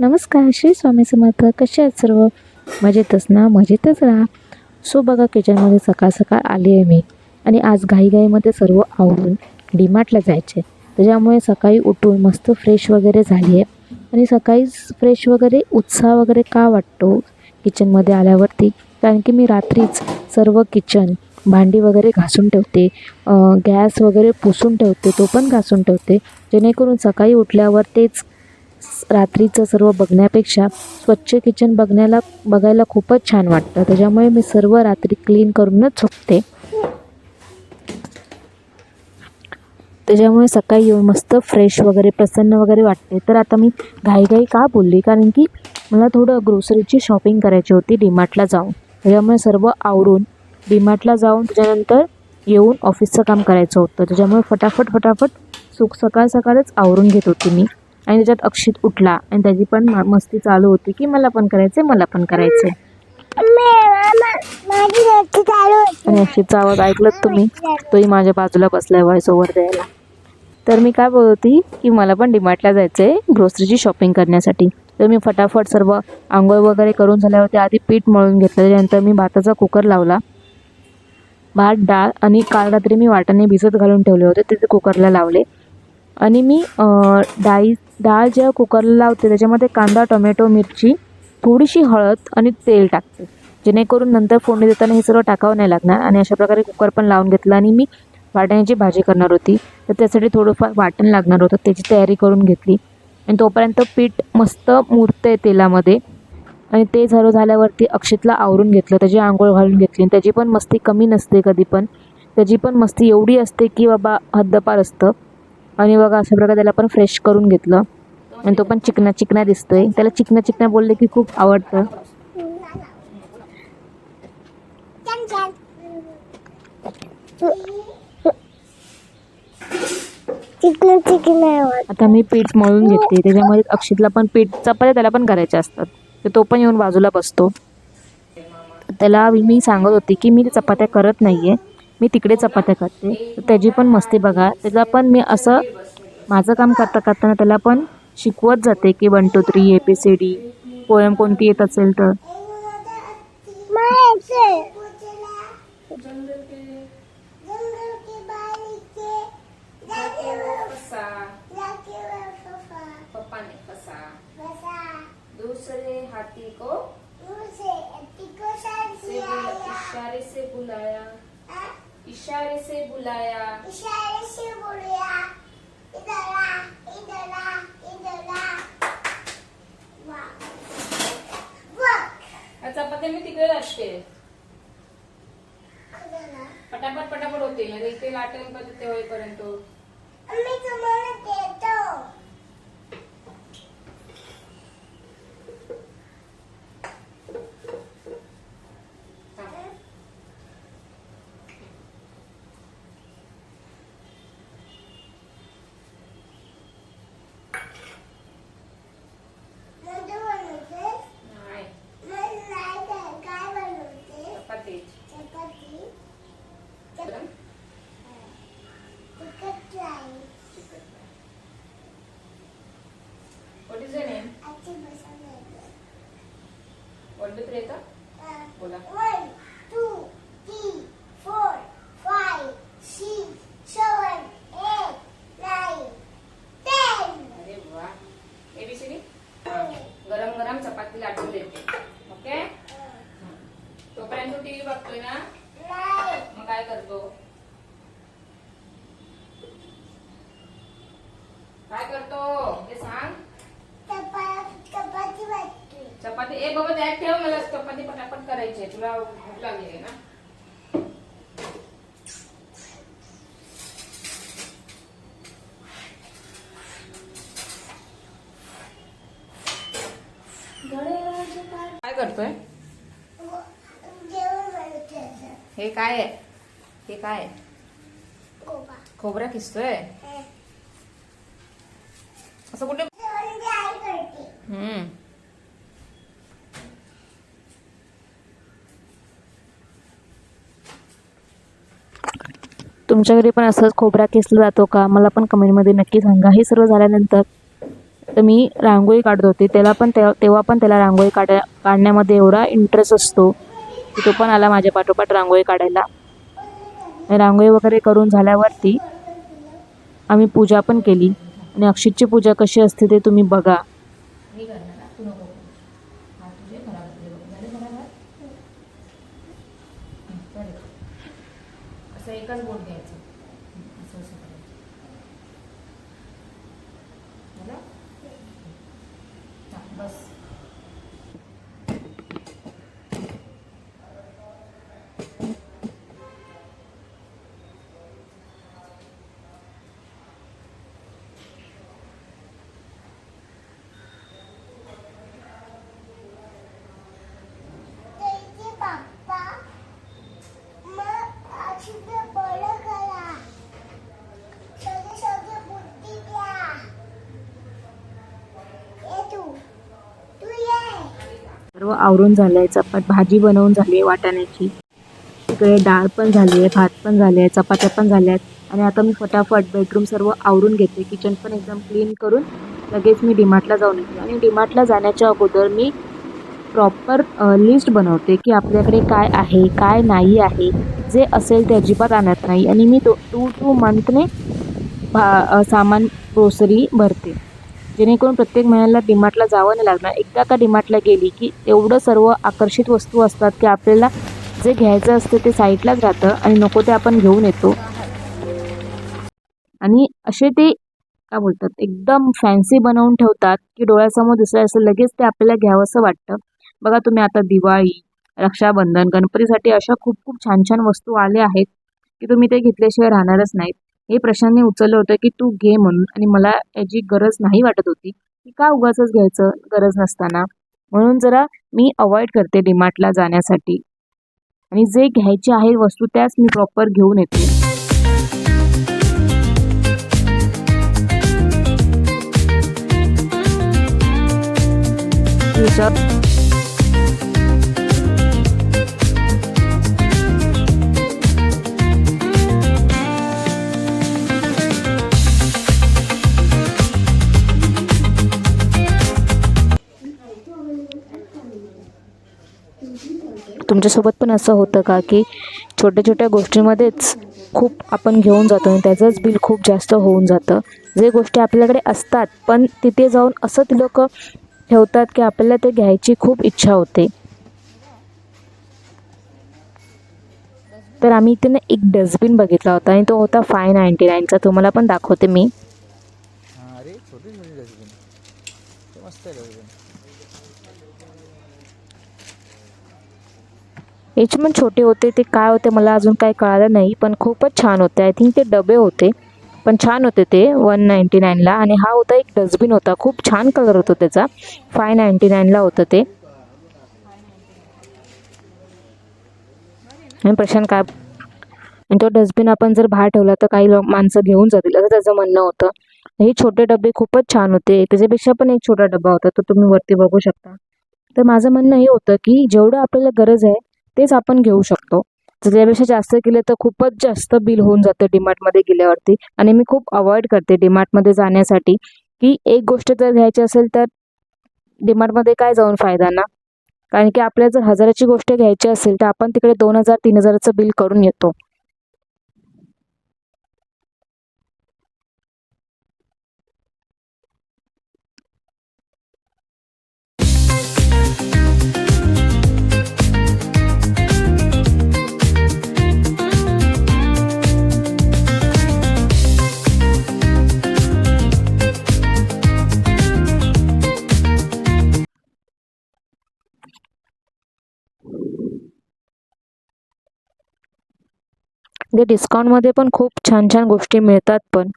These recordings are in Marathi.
नमस्कार श्री स्वामी समर्थ. कसे आहेत सर्व? मजेतच ना? मजेतच राहा. सो बघा किचनमध्ये सकाळ सकाळ आली आहे मी. आणि आज घाईघाईमध्ये सर्व आवडून डीमार्टला जायचे त्याच्यामुळे सकाळी उठून मस्त फ्रेश वगैरे झाली आहे. आणि सकाळी फ्रेश वगैरे उत्साह वगैरे का वाटतो किचनमध्ये आल्यावरती? कारण की मी रात्रीच सर्व किचन भांडी वगैरे घासून ठेवते. गॅस वगैरे पुसून ठेवते तो पण घासून ठेवते. जेणेकरून सकाळी उठल्यावर तेच रात्रीचं सर्व बघण्यापेक्षा स्वच्छ किचन बघण्याला बघायला खूपच छान वाटतं. त्याच्यामुळे मी सर्व रात्री क्लीन करूनच झोपते. त्याच्यामुळे सकाळी येऊन मस्त फ्रेश वगैरे प्रसन्न वगैरे वाटते. तर आता मी घाईघाई का बोलली? कारण की मला थोडं ग्रोसरीची शॉपिंग करायची होती डीमार्टला जाऊन. त्याच्यामुळे सर्व आवरून डीमार्टला जाऊन त्याच्यानंतर येऊन ऑफिसचं काम करायचं होतं. त्याच्यामुळे फटाफट फटाफट सुख सकाळ सकाळच आवरून घेत होती मी. आणि त्याच्यात अक्षित उठला आणि त्याची पण मस्ती चालू होती की मला पण करायचंय मला पण करायचंय. आणि अक्षितचा आवाज ऐकलत तुम्ही तोही माझ्या बाजूला बसलाय व्हॉइस ओव्हर द्यायला. तर मी काय बोलत होती की मला पण डीमार्टला जायचं आहे ग्रोसरीची शॉपिंग करण्यासाठी. तर मी फटाफट सर्व आंघोळ वगैरे करून झाल्यावरती आधी पीठ मळून घेतलं. त्याच्यानंतर मी भाताचा कुकर लावला. भात डाळ आणि काल रात्री मी वाटाणे भिजत घालून ठेवले होते ते ते कुकरला लावले. आणि मी डाळी डाळ जेव्हा कुकरला लावते त्याच्यामध्ये कांदा टोमॅटो मिरची थोडीशी हळद आणि तेल टाकते. जेणेकरून नंतर फोडणी देताना हे सर्व टाकावं नाही लागणार आणि अशा प्रकारे कुकर पण लावून घेतलं आणि मी वाटाण्याची भाजी करणार होती. तर त्यासाठी थोडंफार वाटण लागणार होतं त्याची तयारी करून घेतली. आणि तोपर्यंत पीठ मस्त मुरतंय तेलामध्ये. आणि ते झालं झाल्यावरती अक्षितला आवरून घेतलं त्याची आंघोळ घालून घेतली. आणि त्याची पण मस्ती कमी नसते कधी पण. त्याची पण मस्ती एवढी असते की बाबा हद्दपार असतं. आणि बघा अशा प्रकारे त्याला पण फ्रेश करून घेतलं. आणि तो पण चिकना चिकना दिसतोय. त्याला चिकना चिकना बोलले की खूप आवडतं. आता मी पीठ मळून घेते. त्याच्यामध्ये अक्षितला पण पीठ चपात्या त्याला पण करायच्या असतात. तर तो पण येऊन बाजूला बसतो. त्याला मी सांगत होती की मी चपात्या करत नाही आहे मी तिकडे चपात्या करते. तर त्याची पण मस्ती बघा. त्याला पण मी असं माझं काम करता करताना त्याला पण शिकवत जाते की one two three A B C D poem कोणती येत असेल तर. दूसरे हाथी को से बुलाया? इशारे से बुलाया. इशारे से बोलिया. इधर आ इधर. आ इधर आ वाह या चपात्या मी तिकडे ना पटापट पटापट होते म्हणजे ते लाटेल कधी ते होईपर्यंत. मी तुम्हाला देतो नंतर बनवते नाही मग नाही काय काय बनवते चपाती चपाती गरम? तिखट राई What is your name? आजची बसवलं You येतं बोला. One, two, three, four, five, six, seven, eight, nine, ten. अरे वा. एबीसीडी गरम गरम चपाती लाटून देते ओके? तोपर्यंत तू टीव्ही बघतोय ना? नाही. मग काय करतो? काय करतो ते सांग चपा- चपाती चपाती ए बाबा त्यात ठेव मला चपाती पटापट करायची आहे तुला भूक लागली ना? काय करतोय? हे काय आहे? हे काय खोबरा किसतोय असं कुठे हम्म तुमच्या घरी पण असंच खोबरा केसला जातो का? मला पण कमेंटमध्ये नक्की सांगा. हे सर्व झाल्यानंतर तर मी रांगोळी काढत होते. त्याला पण तेव्हा तेव्हा पण त्याला रांगोळी काढा काढण्यामध्ये एवढा इंटरेस्ट असतो की तो पण आला माझ्या पाठोपाठ रांगोळी काढायला. रांगोळी वगैरे करून झाल्यावरती आम्ही पूजा पण केली. आणि अक्षितची पूजा कशी असते ते तुम्ही बघा. मी करणार ना, तू नको करू. हा तुझे घराघातले बघ. झाले घराघात? हं, झाले. असं एकच बोट घ्यायचं हं, असं असं करायचं झालं? हा, बस त्याचे पप्पा मग अशी ते बरं करा सगळे सगळे बुद्धी द्या ये तू तू ये सर्व आवरून झालं आहे चपात भाजी बनवून झाली आहे वाटाण्याची. तिकडे डाळ पण झाली आहे भात पण झाले आहे चपात्या पण झाल्या आहेत आणि आता मी फटाफट बेडरूम सर्व आवरून घेते किचन पण एकदम क्लीन करून लगेच मी डिमार्टला जाऊन येते. आणि डिमार्टला जाण्याच्या अगोदर मी प्रॉपर लिस्ट बनवते की आपल्याकडे काय आहे काय नाही आहे जे असेल ते अजिबात आणत नाही. आणि मी तो टू टू मंथने भा सामान ग्रोसरी भरते. जेणेकरून प्रत्येक महिन्याला डिमार्टला जावं नाही लागणार. एकदा का डिमार्टला गेली की एवढं सर्व आकर्षित वस्तू असतात की आपल्याला जे घ्यायचं असतं ते साईडलाच राहतं आणि नको ते आपण घेऊन येतो. आणि असे ते काय बोलतात एकदम फॅन्सी बनवून ठेवतात की डोळ्यासमोर दिसलं असं लगेच ते आपल्याला घ्यावंसं वाटतं. बघा तुम्ही आता दिवाळी रक्षाबंधन गणपतीसाठी अशा खूप खूप छान छान वस्तू आल्या आहेत की तुम्ही ते घेतल्याशिवाय राहणारच नाहीत. हे प्रशांतने उचललं होतं की तू घे म्हणून. आणि मला याची गरज नाही वाटत होती. की का उगाच घ्यायचं गरज नसताना. म्हणून जरा मी अवॉइड करते डीमार्टला जाण्यासाठी. आणि जे घ्यायचे आहे वस्तू त्याच मी प्रॉपर घेऊन येते. त्याच्यात तुमच्यासोबत पण असं होतं का की छोट्या छोट्या गोष्टीमध्येच खूप आपण घेऊन जातो आणि त्याचंच बिल खूप जास्त होऊन जातं. जे गोष्टी आपल्याकडे असतात पण तिथे जाऊन असं ती लोक ठेवतात की आपल्याला ते घ्यायची खूप इच्छा होते. तर आम्ही इथे ना एक डस्टबिन बघितला होता आणि तो होता फाय नाईन्टी नाईनचा तुम्हाला पण दाखवते मी. अरे छोटी छोटी डस्टबिन मस्त आहे डस्टबिन याचे पण छोटे होते ते काय होते मला अजून काही कळालं नाही पण खूपच छान होते. आय थिंक ते डबे होते पण छान होते ते. वन नाईन्टी नाईनला आणि हा होता एक डस्टबिन होता. खूप छान कलर होता त्याचा. फाय नाईन्टी नाईनला होतं ते. आणि प्रशांत काय आणि तो डस्टबिन आपण जर बाहेर ठेवला तर काही माणसं घेऊन जातील. असं त्याचं म्हणणं होतं. हे छोटे डबे खूपच छान होते. त्याच्यापेक्षा पण एक छोटा डबा होता. तो तुम्ही वरती बघू शकता. तर माझं म्हणणं हे होतं की जेवढं आपल्याला गरज आहे तेच आपण घेऊ शकतो. जर त्यापेक्षा जास्त केले तर खूपच जास्त बिल होऊन जातं डीमार्टमध्ये गेल्यावरती. आणि मी खूप अवॉइड करते डीमार्टमध्ये जाण्यासाठी. की एक गोष्ट जर घ्यायची असेल तर डीमार्टमध्ये काय जाऊन फायदा ना? कारण की आपल्याला जर हजाराची गोष्ट घ्यायची असेल तर आपण तिकडे दोन हजार तीन हजाराचं बिल करून येतो. म्हणजे डिस्काउंटमध्ये पण खूप छान छान गोष्टी मिळतात पण.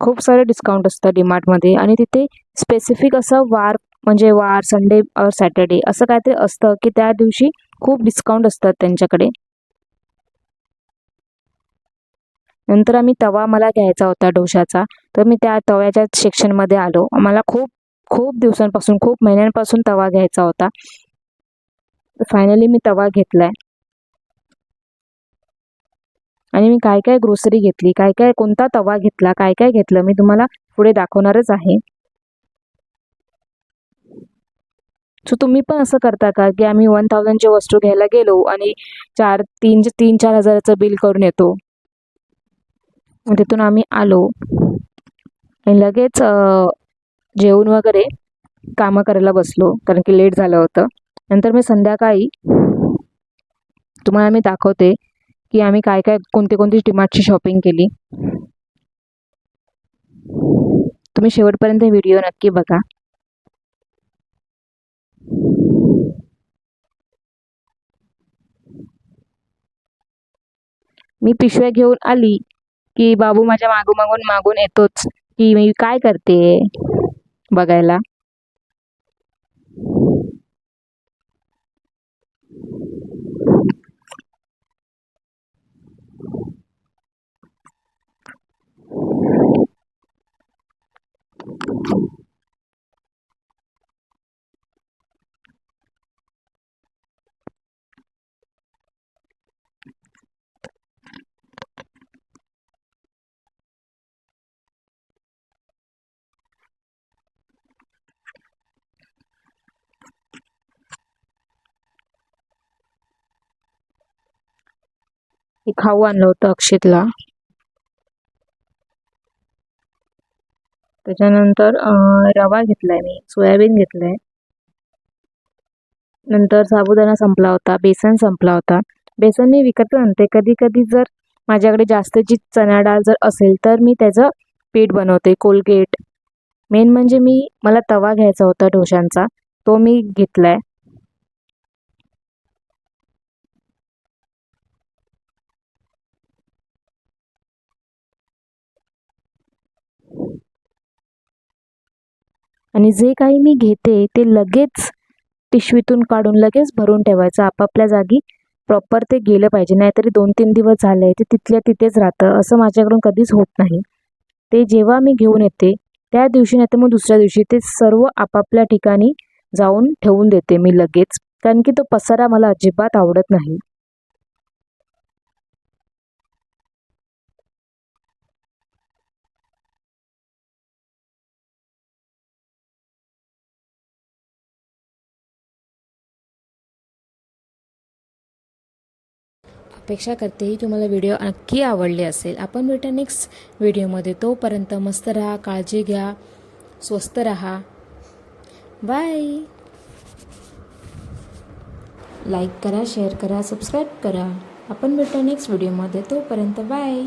खूप सारे डिस्काउंट असतात डीमार्टमध्ये आणि तिथे स्पेसिफिक असं वार म्हणजे वार संडे और सॅटर्डे असं काहीतरी असतं की त्या दिवशी खूप डिस्काउंट असतात त्यांच्याकडे. नंतर आम्ही तवा मला घ्यायचा होता डोशाचा तर मी त्या तव्याच्या सेक्शनमध्ये आलो. मला खूप खूप दिवसांपासून खूप महिन्यांपासून तवा घ्यायचा होता. फायनली मी तवा घेतलाय. आणि मी काय काय ग्रोसरी घेतली काय काय कोणता तवा घेतला काय काय घेतलं मी तुम्हाला पुढे दाखवणारच आहे. सो तुम्ही पण असं करता का की आम्ही वन थाउजंडची वस्तू घ्यायला गेलो आणि चार तीन तीन चार हजाराचं बिल करून येतो. तिथून आम्ही आलो. आणि लगेच जेवण वगैरे कामं करायला बसलो कारण की लेट झालं होतं. नंतर मी संध्याकाळी तुम्हाला मी दाखवते. की आम्ही काय काय कोणती कोणती डिमार्टची शॉपिंग केली. तुम्ही शेवटपर्यंत व्हिडिओ नक्की बघा. मी पिशव्या घेऊन आली की बाबू माझ्या मागून मागून मागून येतोच की मी काय करते बघायला. खाऊ आणलं होतं अक्षितला. त्याच्यानंतर रवा रवा घेतलाय मी सोयाबीन घेतलं आहे नंतर साबुदाणा संपला होता बेसन संपला होता. बेसन मी विकत आणते. कधी कधी जर माझ्याकडे जास्तची चणा डाळ जर असेल तर मी त्याचं पीठ बनवते कोलगेट. मेन म्हणजे मी मला तवा घ्यायचा होता डोशांचा तो मी घेतला आहे आणि जे काही मी घेते ते लगेच पिशवीतून काढून लगेच भरून ठेवायचं. आपापल्या जागी प्रॉपर ते गेलं पाहिजे. नाहीतरी दोन तीन दिवस झाले ते तिथल्या तिथेच राहतं. असं माझ्याकडून कधीच होत नाही. ते जेव्हा मी घेऊन येते त्या दिवशी नाही तर मग दुसऱ्या दिवशी ते सर्व आपापल्या ठिकाणी जाऊन ठेवून देते मी लगेच. कारण की तो पसारा मला अजिबात आवडत नाही. अपेक्षा करते ही तुम्हाला व्हिडिओ नक्की आवडले असेल. आपण भेटा नेक्स्ट व्हिडिओमध्ये. तोपर्यंत मस्त राहा काळजी घ्या स्वस्त राहा. बाय लाईक करा शेअर करा सबस्क्राईब करा. आपण भेटा नेक्स्ट व्हिडिओमध्ये. तोपर्यंत बाय